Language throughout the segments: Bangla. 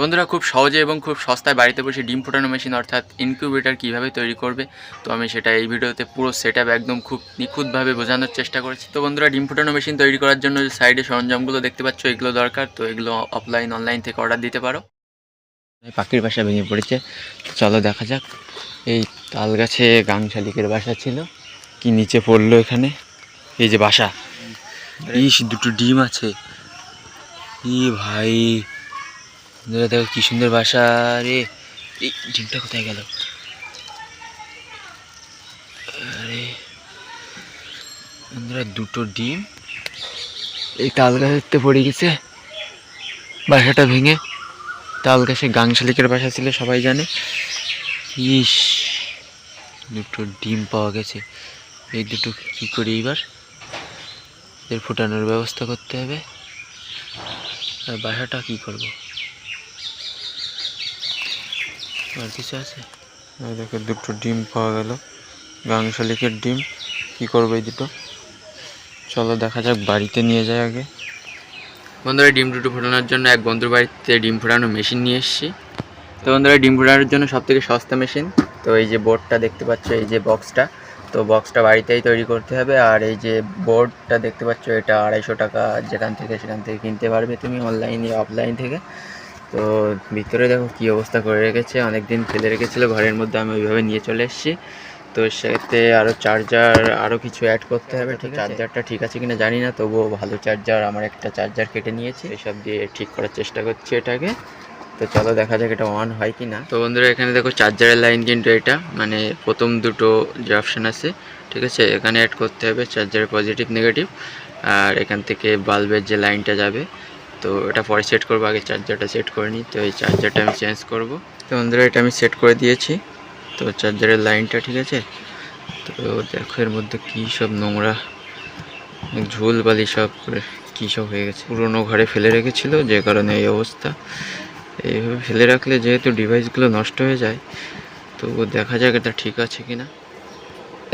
বন্ধুরা, খুব সহজে এবং খুব সস্তায় বাড়িতে বসে ডিম ফোটানো মেশিন অর্থাৎ ইনকিউবেটার কীভাবে তৈরি করবে, তো আমি সেটা এই ভিডিওতে পুরো সেট একদম খুব নিখুঁতভাবে বোঝানোর চেষ্টা করেছি। তো বন্ধুরা, ডিম ফোটানো মেশিন তৈরি করার জন্য যে সাইডে সরঞ্জামগুলো দেখতে পাচ্ছ, এগুলো দরকার, তো এগুলো অফলাইন অনলাইন থেকে অর্ডার দিতে পারো। পাখির বাসা ভেঙে পড়েছে। চলো দেখা যাক। এই তাল গাছে গাং শালিকের বাসা ছিল। কি নিচে পড়ল এখানে? এই যে বাসা। ইস, দুটো ডিম আছে। ই ভাই বন্ধুরা, দেখো কি সুন্দর বাসা রে। এই ডিমটা কোথায় গেল? আরে, বন্ধুরা, দুটো ডিম। এই তাল গাছেতে পড়ে গেছে। বাসাটা ভেঙে। তাল গাছে গাং শালিকের বাসা ছিল, সবাই জানে। ইস, দুটো ডিম পাওয়া গেছে। এই দুটো কি করি এবার এর ফোটানোর ব্যবস্থা করতে হবে। আর বাসাটা কি করব? আর কিছু আছে? এই দেখো, দুটো ডিম পাওয়া গেল। গাং শালিকের ডিম। কি করব এই দুটো? চলো দেখা যাক, বাড়িতে নিয়ে যায় আগে। বন্ধুরা, ডিম দুটো ফোটানোর জন্য এক বন্ধুর বাড়িতে ডিম ফোটানোর মেশিন নিয়ে এসেছি। তো বন্ধুরা, ডিম ফোটানোর জন্য সব থেকে সস্তা মেশিন। তো এই যে বোর্ডটা দেখতে পাচ্ছ, এই যে বক্সটা তো বক্সটা বাড়িতেই তৈরি করতে হবে। আর এই যে বোর্ডটা দেখতে পাচ্ছ, এটা আড়াইশো টাকা যেখান থেকে সেখান থেকে কিনতে পারবে তুমি অনলাইনে অফলাইন থেকে। তো ভিতরে দেখো কী অবস্থা করে রেখেছে অনেক দিন ফেলে রেখেছিল ঘরের মধ্যে আমি ওইভাবে নিয়ে চলে এসেছি। তো সেতে আরও চার্জার আরও কিছু অ্যাড করতে হবে ঠিক চার্জারটা ঠিক আছে কিনা জানি না তবুও ভালো চার্জার আমার একটা চার্জার কেটে নিয়েছি। এসব দিয়ে ঠিক করার চেষ্টা করছি এটাকে। তো চলো দেখা যাক এটা অন হয় কি না তো বন্ধুরা এখানে দেখো চার্জারের লাইন কিন্তু এটা মানে প্রথম দুটো যে অপশান আছে ঠিক আছে? এখানে অ্যাড করতে হবে চার্জারের পজিটিভ নেগেটিভ আর এখান থেকে বাল্বের যে লাইনটা যাবে তো এটা পরে সেট করব, আগে চার্জারটা সেট করে নিই। তো এই চার্জারটা আমি চেঞ্জ করব। তো বন্ধুরা, এটা আমি সেট করে দিয়েছি। তো চার্জারের লাইনটা ঠিক আছে? তো দেখো এর মধ্যে কী সব নোংরা, ঝোল বালি সব কী সব হয়ে গেছে। পুরোনো ঘরে ফেলে রেখেছিল, যে কারণে এই অবস্থা। এইভাবে ফেলে রাখলে যেহেতু ডিভাইসগুলো নষ্ট হয়ে যায়, তো দেখা যাক এটা ঠিক আছে কি না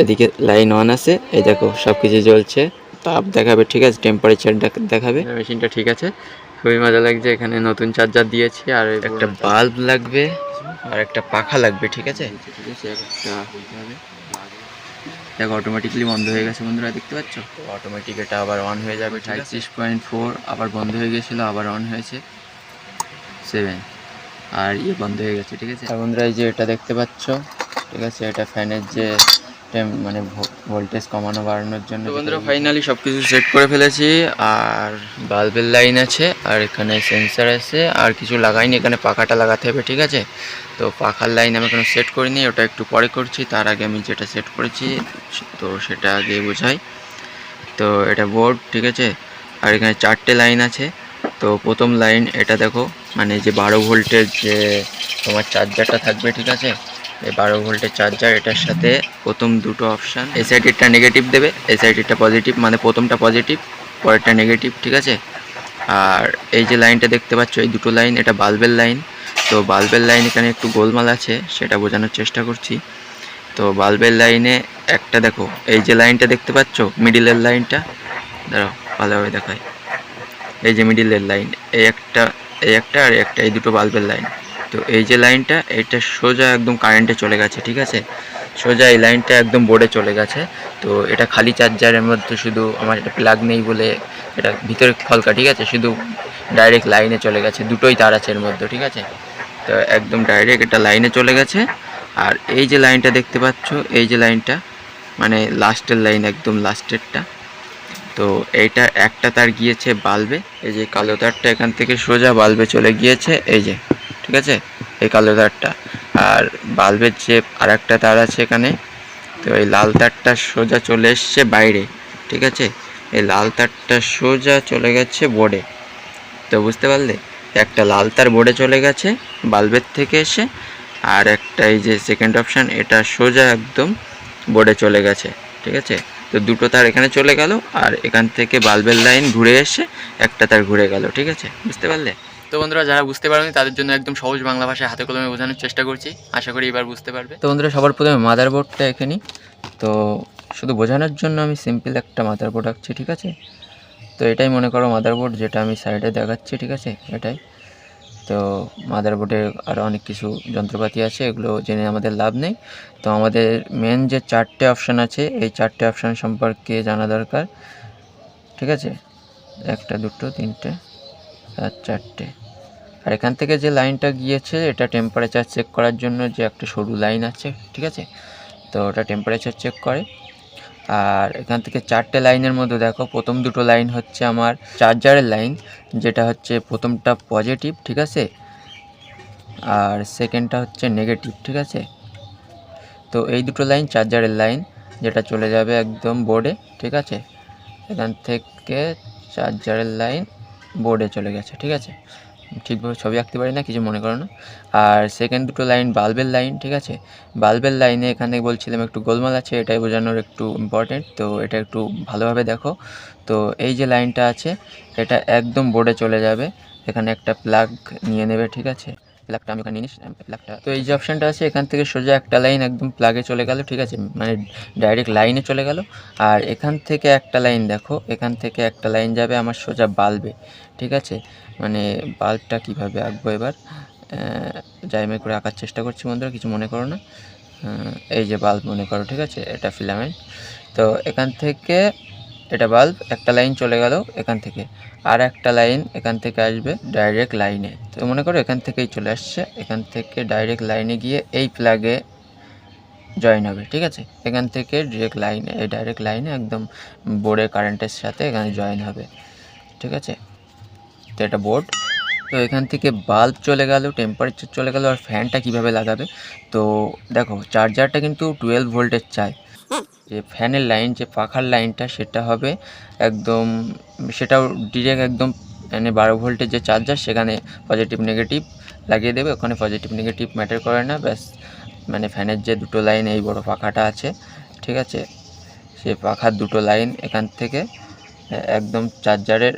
এদিকে লাইন অন আছে, এই দেখো সব কিছু জ্বলছে। তাপ দেখাবে ঠিক আছে? টেম্পারেচার দেখাবে। মেশিনটা ঠিক আছে। খুবই মজা লাগছে এখানে নতুন চার্জার দিয়েছি আর একটা বাল্ব লাগবে আর একটা পাখা লাগবে ঠিক আছে? দেখো অটোমেটিকলি বন্ধ হয়ে গেছে বন্ধুরা দেখতে পাচ্ছ? অটোমেটিক এটা আবার অন হয়ে যাবে সাঁত্রিশ পয়েন্ট ফোর আবার বন্ধ হয়ে গেছিল আবার অন হয়েছে। সেভেন আর ইয়ে বন্ধ হয়ে গেছে ঠিক আছে? বন্ধুরা এই যে এটা দেখতে পাচ্ছ ঠিক আছে? এটা ফ্যানের যে টেম- মানে ভোল্টেজ কমানো বাড়ানোর জন্য বন্ধুরা ফাইনালি সব কিছু সেট করে ফেলেছি আর বাল্বের লাইন আছে আর এখানে সেন্সার আছে আর কিছু লাগাইনি এখানে পাখাটা লাগাতে হবে ঠিক আছে? তো পাখার লাইন আমি এখনও সেট করিনি ওটা একটু পরে করছি তার আগে আমি যেটা সেট করেছি তো সেটা আগে বোঝাই। তো এটা বোর্ড ঠিক আছে? আর এখানে চারটে লাইন আছে তো প্রথম লাইন এটা দেখো মানে যে বারো ভোল্টের যে তোমার চার্জারটা থাকবে ঠিক আছে? এই বারো ভোল্টের চার্জার এটার সাথে প্রথম দুটো অপশান এই সাইডেরটা নেগেটিভ দেবে এই সাইডেরটা পজিটিভ মানে প্রথমটা পজিটিভ পরেরটা নেগেটিভ ঠিক আছে? আর এই যে লাইনটা দেখতে পাচ্ছ, এই দুটো লাইন এটা বাল্বের লাইন তো বাল্বের লাইন এখানে একটু গোলমাল আছে, সেটা বোঝানোর চেষ্টা করছি। তো বাল্বের লাইনে একটা দেখো, এই যে লাইনটা দেখতে পাচ্ছ মিডিলের লাইনটা দাঁড়াও, ভালোভাবে দেখায় এই যে মিডিলের লাইন এই একটা এই একটা আর একটা, এই দুটো বাল্বের লাইন তো এই যে লাইনটা, এটা সোজা একদম কারেন্টে চলে গেছে, ঠিক আছে? সোজা এই লাইনটা একদম বোর্ডে চলে গেছে। তো এটা খালি চার্জারের মধ্যে শুধু আমার এটা প্লাগ নেই বলে এটা ভিতরে ফলকা ঠিক আছে? শুধু ডাইরেক্ট লাইনে চলে গেছে, দুটোই তার আছে এর মধ্যে, ঠিক আছে? তো একদম ডাইরেক্ট এটা লাইনে চলে গেছে। আর এই যে লাইনটা দেখতে পাচ্ছ, এই যে লাইনটা মানে লাস্টের লাইন একদম লাস্টেরটা তো এইটা একটা তার গিয়েছে বাল্বে, এই যে কালো তারটা এখান থেকে সোজা বাল্বে চলে গিয়েছে, এই যে। ঠিক আছে? এই কালো তারটা আর বাল্বের যে আর একটা তার আছে এখানে, তো এই লাল তারটা সোজা চলে এসছে বাইরে, ঠিক আছে? এই লাল তারটা সোজা চলে গেছে বোর্ডে। তো বুঝতে পারলে? একটা লাল তার বোর্ডে চলে গেছে, বাল্বের থেকে এসে, আর একটা এই যে সেকেন্ড অপশান এটা সোজা একদম বোর্ডে চলে গেছে, ঠিক আছে? তো দুটো তার এখানে চলে গেল, আর এখান থেকে বাল্বের লাইন ঘুরে এসে একটা তার ঘুরে গেল, ঠিক আছে? বুঝতে পারলে? তো বন্ধুরা, যারা বুঝতে পারেনি, তাদের জন্য একদম সহজ বাংলা ভাষায় হাতে কলমে বোঝানোর চেষ্টা করছি। আশা করি এবার বুঝতে পারবে। তো বন্ধুরা, সবার প্রথমে মাদার বোর্ডটা এখানে তো শুধু বোঝানোর জন্য আমি সিম্পল একটা মাদার বোর্ড আঁকছি, ঠিক আছে? তো এটাই মনে করো মাদার বোর্ড যেটা আমি সাইডে দেখাচ্ছি, ঠিক আছে? এটাই। তো মাদারবোর্ডে আরও অনেক কিছু যন্ত্রপাতি আছে, এগুলো জেনে আমাদের লাভ নেই। তো আমাদের মেন যে চারটে অপশান আছে, এই চারটে অপশান সম্পর্কে জানা দরকার, ঠিক আছে? একটা, দুটো, তিনটে, আর চারটে। আর এখান থেকে যে লাইনটা গিয়েছে, এটা টেম্পারেচার চেক করার জন্য যে একটা সরু লাইন আছে, ঠিক আছে? তো ওটা টেম্পারেচার চেক করে। আর এখান থেকে চারটে লাইনের মধ্যে দেখো, প্রথম দুটো লাইন হচ্ছে আমার চার্জারের লাইন, যেটা হচ্ছে প্রথমটা পজিটিভ ঠিক আছে? আর সেকেন্ডটা হচ্ছে নেগেটিভ ঠিক আছে? তো এই দুটো লাইন চার্জারের লাইন, যেটা চলে যাবে একদম বোর্ডে ঠিক আছে? এখান থেকে চার্জারের লাইন বোর্ডে চলে গেছে, ঠিক আছে? ঠিকভাবে ছবি আঁকতে পারি না, কিছু মনে করো না। আর সেকেন্ড দুটো লাইন বাল্বের লাইন ঠিক আছে? বাল্বের লাইনে এখানে বলছিলাম একটু গোলমাল আছে, এটাই বোঝানোর একটু ইম্পর্টেন্ট তো এটা একটু ভালোভাবে দেখো। তো এই যে লাইনটা আছে, এটা একদম বোর্ডে চলে যাবে, এখানে একটা প্লাগ নিয়ে নেবে, ঠিক আছে? প্লাগটা আমি এখানে নিয়ে প্লাগটা তো এই যে অপশানটা আছে, এখান থেকে সোজা একটা লাইন একদম প্লাগে চলে গেল, ঠিক আছে? মানে ডাইরেক্ট লাইনে চলে গেল। আর এখান থেকে একটা লাইন দেখো, এখান থেকে একটা লাইন যাবে আমার সোজা বাল্বে ঠিক আছে? মানে বাল্বটা কীভাবে আঁকবো এবার? জাইমে করে আঁকার চেষ্টা করছি বন্ধুরা, কিছু মনে করো না। এই যে বাল্ব মনে করো, ঠিক আছে? এটা ফিলামেন্ট তো এখান থেকে এটা বাল্ব একটা লাইন চলে গেল এখান থেকে। আর একটা লাইন এখান থেকে আসবে ডাইরেক্ট লাইনে তো মনে করো এখান থেকেই চলে আসছে, এখান থেকে ডাইরেক্ট লাইনে গিয়ে এই প্লাগে জয়েন হবে, ঠিক আছে? এখান থেকে ডিরেক্ট লাইনে এই ডাইরেক্ট লাইনে একদম বোর্ডের কারেন্টের সাথে এখানে জয়েন হবে, ঠিক আছে? তো এটা বোর্ড তো এখান থেকে বাল্ব চলে গেল টেম্পারেচার চলে গেল, আর ফ্যানটা কীভাবে লাগাবে? তো দেখো চার্জারটা কিন্তু টুয়েলভ ভোল্টের চাই। যে ফ্যানের লাইন, যে পাখার লাইনটা সেটা হবে একদম, সেটাও ডিরেক্ট একদম মানে বারো ভোল্টের যে চার্জার সেখানে পজিটিভ নেগেটিভ লাগিয়ে দেবে। ওখানে পজিটিভ নেগেটিভ ম্যাটার করে না, ব্যাস। মানে ফ্যানের যে দুটো লাইন, এই বড় পাখাটা আছে, ঠিক আছে? সে পাখার দুটো লাইন এখান থেকে একদম চার্জারের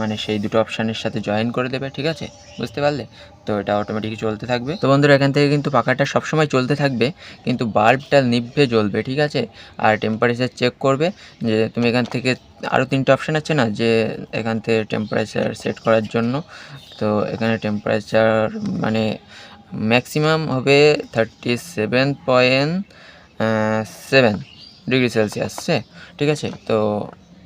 মানে সেই দুটো অপশানের সাথে জয়েন করে দেবে, ঠিক আছে? বুঝতে পারলে? তো এটা অটোমেটিকই চলতে থাকবে। তো বন্ধুরা, এখান থেকে কিন্তু পাখাটা সবসময় চলতে থাকবে, কিন্তু বাল্বটা নিভে জ্বলবে, ঠিক আছে? আর টেম্পারেচার চেক করবে, যে তুমি এখান থেকে আরও তিনটে অপশান আছে না, যে এখান থেকে টেম্পারেচার সেট করার জন্য। তো এখানে টেম্পারেচার মানে ম্যাক্সিমাম হবে thirty seven point seven degree সেলসিয়াসে ঠিক আছে? তো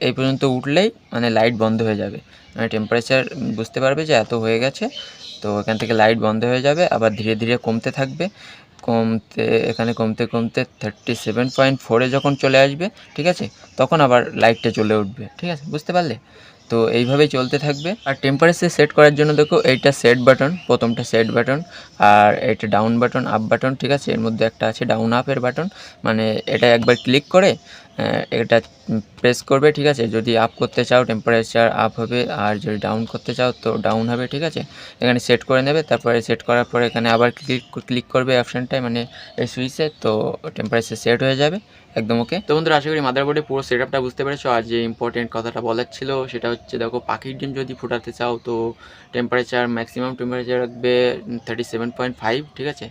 এই পর্যন্ত উঠলেই মানে লাইট বন্ধ হয়ে যাবে। মানে টেম্পারেচার বুঝতে পারবে যে এত হয়ে গেছে, তো এখান থেকে লাইট বন্ধ হয়ে যাবে, আবার ধীরে ধীরে কমতে থাকবে। কমতে, এখানে কমতে কমতে থার্টি সেভেন পয়েন্ট ফোরে যখন চলে আসবে, ঠিক আছে, তখন আবার লাইটটা চলে উঠবে, ঠিক আছে, বুঝতে পারলে? তো এইভাবেই চলতে থাকবে। আর টেম্পারেচার সেট করার জন্য দেখো, এইটা সেট বাটন প্রথমটা সেট বাটন আর এটা ডাউন বাটন আপ বাটন ঠিক আছে, এর মধ্যে একটা আছে ডাউন আপের বাটন মানে এটা একবার ক্লিক করে এটা প্রেস করবে, ঠিক আছে? যদি আপ করতে চাও টেম্পারেচার আপ হবে, আর যদি ডাউন করতে চাও, তো ডাউন হবে, ঠিক আছে? এখানে সেট করে নেবে, তারপরে সেট করার পরে এখানে আবার ক্লিক ক্লিক করবে অপশানটায় মানে এই সুইচে তো টেম্পারেচার সেট হয়ে যাবে, একদম ওকে তো বন্ধুরা, আশা করি মাদারবোর্ডে পুরো সেট আপটা বুঝতে পেরেছ। আর যে ইম্পর্টেন্ট কথাটা বলার ছিল, সেটা হচ্ছে দেখো, পাখির ডিম যদি ফোটাতে চাও, তো টেম্পারেচার ম্যাক্সিমাম টেম্পারেচার রাখবে থার্টি সেভেন পয়েন্ট ফাইভ ঠিক আছে?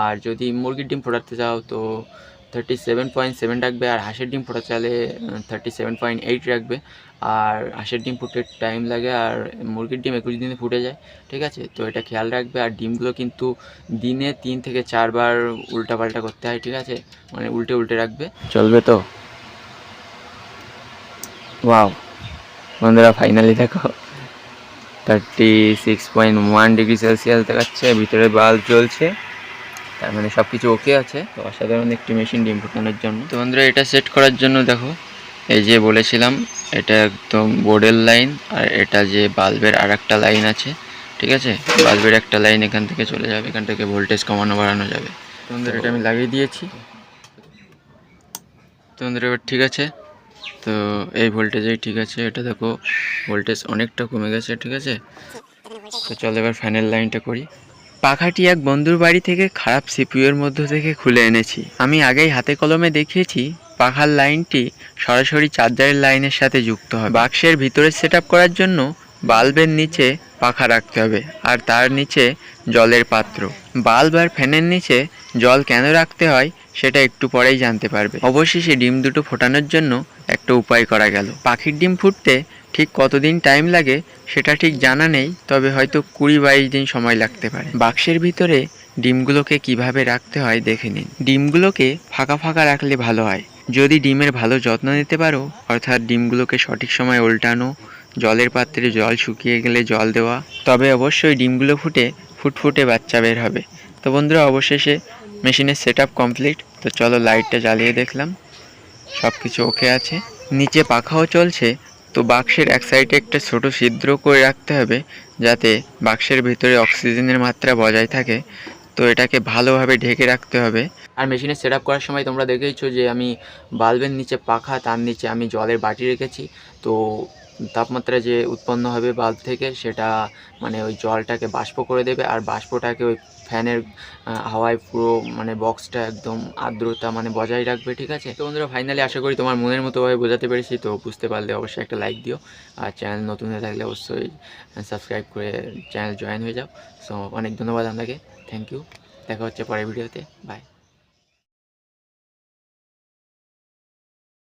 আর যদি মুরগির ডিম ফোটাতে চাও, তো থার্টি সেভেন পয়েন্ট সেভেন রাখবে আর হাঁসের ডিম ফোটা চালে থার্টি সেভেন পয়েন্ট এইট রাখবে। আর হাঁসের ডিম ফুটতে টাইম লাগে আর মুরগির ডিম একুশ দিনে ফুটে যায়, ঠিক আছে? তো এটা খেয়াল রাখবে আর ডিমগুলো কিন্তু দিনে তিন থেকে চারবার উল্টা পাল্টা করতে হয়, ঠিক আছে? মানে উল্টে উল্টে রাখবে। চলবে তো? ওয়াও বন্ধুরা ফাইনালি দেখো। Thirty six point one degree Celsius দেখাচ্ছে, ভিতরে বাল্ব জ্বলছে। তার মানে সব কিছু ওকে আছে। তো অসাধারণ একটি মেশিন ডিম ফোটানোর জন্য। তো বন্ধুরা, এটা সেট করার জন্য দেখো, এই যে বলেছিলাম, এটা একদম বোর্ডের লাইন আর এটা যে বাল্বের আর একটা লাইন আছে, ঠিক আছে? বাল্বের একটা লাইন এখান থেকে চলে যাবে, এখান থেকে ভোল্টেজ কমানো, বাড়ানো যাবে। তো বন্ধুরা, এটা আমি লাগিয়ে দিয়েছি। তো বন্ধুরা, এবার ঠিক আছে? তো এই ভোল্টেজেই ঠিক আছে, এটা দেখো ভোল্টেজ অনেকটা কমে গেছে, ঠিক আছে? তো চলো এবার ফ্যানের লাইনটা করি। পাখাটি এক বন্ধুর বাড়ি থেকে খারাপ সিপিইউ এর মধ্য থেকে খুলে এনেছি। আমি আগেই হাতে কলমে দেখিয়েছি, পাখার লাইনটি সরাসরি চার্জারের লাইনের সাথে যুক্ত হয় বাক্সের ভিতরে সেট করার জন্য বাল্বের নিচে পাখা রাখতে হবে, আর তার নিচে জলের পাত্র। বাল্ব আর ফ্যানের নিচে জল কেন রাখতে হয় সেটা একটু পরেই জানতে পারবে। অবশেষে ডিম দুটো ফোটানোর জন্য একটা উপায় করা গেল। পাখির ডিম ফুটতে ঠিক কতদিন টাইম লাগে সেটা ঠিক জানা নেই, তবে হয়তো কুড়ি বাইশ দিন সময় লাগতে পারে। বাক্সের ভিতরে ডিমগুলোকে কীভাবে রাখতে হয় দেখে নিন। ডিমগুলোকে ফাঁকা ফাঁকা রাখলে ভালো হয়। যদি ডিমের ভালো যত্ন নিতে পারো, অর্থাৎ ডিমগুলোকে সঠিক সময় উল্টানো, জলের পাত্রে জল শুকিয়ে গেলে জল দেওয়া, তবে অবশ্যই ডিমগুলো ফুটে ফুটফুটে বাচ্চা বের হবে। তো বন্ধুরা, অবশেষে মেশিনের সেট কমপ্লিট তো চলো লাইটটা জ্বালিয়ে দেখলাম। সব কিছু ওকে আছে। নিচে পাখাও চলছে। তো বাক্সের এক সাইডে একটা ছোট ছিদ্র করে রাখতে হবে যাতে বাক্সের ভিতরে অক্সিজেনের মাত্রা বজায় থাকে। তো এটাকে ভালোভাবে ঢেকে রাখতে হবে। আর মেশিনে সেট করার সময় তোমরা দেখেইছো যে আমি বাল্বের নিচে পাখা, তার নিচে আমি জলের বাটি রেখেছি। তো তাপমাত্রা যে উৎপন্ন হবে বাল্ব থেকে, সেটা মানে ওই জলটাকে বাষ্প করে দেবে, আর বাষ্পটাকে ওই ফ্যানের হাওয়ায় পুরো মানে বক্সটা একদম আর্দ্রতা মানে বজায় রাখবে, ঠিক আছে? তো বন্ধুরা ফাইনালি আশা করি তোমার মনের মতোভাবে বোঝাতে পেরেছি, তো বুঝতে পারলে অবশ্যই একটা লাইক দিও, আর চ্যানেল নতুন হয়ে থাকলে অবশ্যই সাবস্ক্রাইব করে চ্যানেল জয়েন হয়ে যাও। সো অনেক ধন্যবাদ আপনাকে থ্যাংক ইউ দেখা হচ্ছে পরের ভিডিওতে বাই